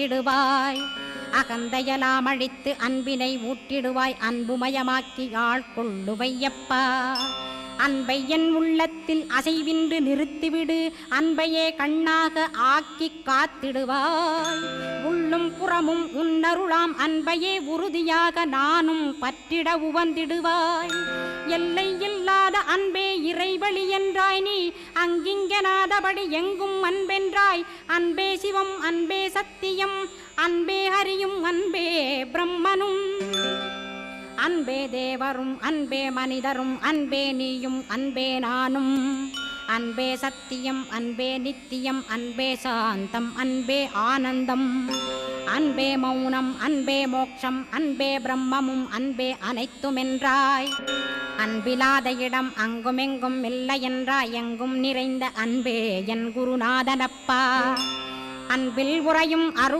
காத்திடுவாய் அகந்தையலாம் அழித்து அன்பினை ஊட்டிடுவாய். அன்புமயமாக்கி ஆள் கொள்ளுவையப்பா. அன்பை என் உள்ளத்தில் அசைவின்று நிறுத்திவிடு. அன்பையே கண்ணாக ஆக்கி காத்திடுவாய். உள்ளும் புறமும் உன்னருளாம் அன்பையே உறுதியாக நானும் பற்றிட உவந்திடுவாய். எல்லை இல்லாத அன்பே இறைவழி என்றாய் நீ அங்கிங்கனாதபடி எங்கும் அன்பென்றாய். அன்பே சிவம் அன்பே சத்தியம் அன்பே ஹரியும் அன்பே பிரம்மனும். அன்பே தேவரும் அன்பே மனிதரும் அன்பே நீயும் அன்பே நானும். அன்பே சத்தியம் அன்பே நித்தியம் அன்பே சாந்தம் அன்பே ஆனந்தம். அன்பே மௌனம் அன்பே மோக்ஷம் அன்பே பிரம்மமும் அன்பே அனைத்துமென்றாய். அன்பிலாத இடம் அங்குமெங்கும் இல்லை என்றாய் எங்கும் நிறைந்த அன்பே என் குருநாதனப்பா. அன்பில் உறையும் அருட்